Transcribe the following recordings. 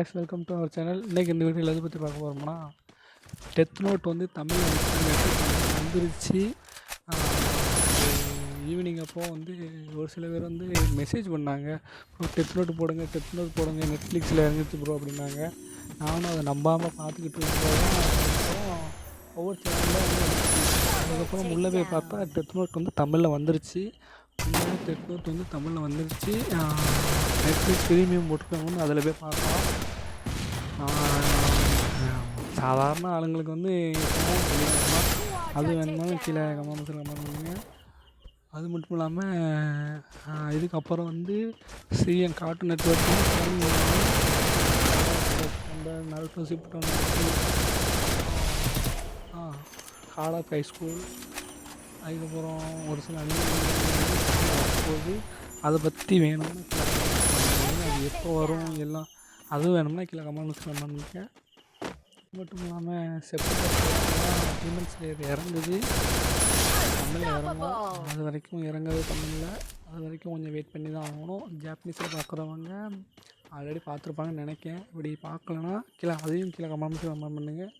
guys welcome to our channel இன்றைக்கி இந்த வீடியோவில் எதை பற்றி பார்க்க போகிறோம்னா டெத் நோட் வந்து தமிழ் வந்துருச்சு. ஈவினிங் அப்போ வந்து ஒரு சில பேர் வந்து மெசேஜ் பண்ணாங்க. ப்ரோ டெத் நோட் போடுங்க டெத் நோட் போடுங்க நெட்ஃப்ளிக்ஸில் இறங்கிச்சு ப்ரோ அப்படின்னாங்க. நானும் அதை நம்பாமல் பார்த்துக்கிட்டு இருந்தோம் ஒவ்வொரு சேனலில் அதுக்கப்புறம் உள்ளே போய் பார்த்தா டெத் நோட் வந்து தமிழில் வந்துருச்சு. உண்மையாக டெத் நோட் வந்து தமிழில் வந்துருச்சு. நெட்ஃப்ளிக்ஸ் ப்ரீமியம் போட்டுருக்காங்கன்னு அதில் போய் பார்த்தோம் சாதாரண ஆளுங்களுக்கு வந்து அது வேணுமாலும் கீழே கமெண்ட்ஸில் கமெண்ட் பண்ணுங்க. அது மட்டும் இல்லாமல் இதுக்கப்புறம் வந்து சிஎன் கார்ட்டூன் நெட்ஒர்க்கும் அந்த நருட்டோ சிப்டோ ஆ ஹார்ட் ஆஃப் ஹை ஸ்கூல் அதுக்கப்புறம் ஒரு சில அனிமல் அதை பற்றி வேணும்னு அது எப்போ வரும் எல்லாம் அதுவும் வேணும்னா கீழே கமெண்ட்ஸ் கமெண்ட் பண்ணுங்க அது மட்டும் இல்லாமல் செப்டம்பர் ஹியூமன் ஸ்லேயர் இறங்குது. தமிழில் இறங்கும் அது வரைக்கும் இறங்குறது தமிழில் அது வரைக்கும் கொஞ்சம் வெயிட் பண்ணி தான் ஆகணும். ஜாப்பனீஸில் பார்க்குறவங்க ஆல்ரெடி பார்த்துருப்பாங்கன்னு நினைக்கேன். இப்படி பார்க்கலனா கீழே அதையும் கீழே கமெண்ட்ஸ் கமெண்ட் பண்ணுங்கள்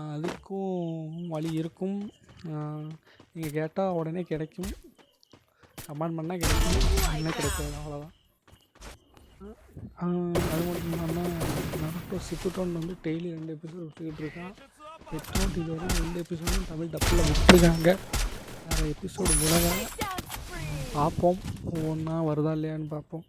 அதுக்கும் வழி இருக்கும். நீங்கள் கேட்டால் உடனே கிடைக்கும். கமெண்ட் பண்ணால் கிடைக்கும். என்ன கிடைக்காது அவ்வளோதான் அது மட்டும் இல்லாமல் நருட்டோ சிக்குட்டோன் வந்து டெய்லி ரெண்டு எபிசோட் விட்டுக்கிட்டு இருக்கான். எட்நூத்தி இது வரைக்கும் ரெண்டு எபிசோடும் தமிழ் டப்பில் விட்டுருக்காங்க. வேறு எபிசோடு விடலை பார்ப்போம் ஒவ்வொன்றா வருதா இல்லையான்னு பார்ப்போம்.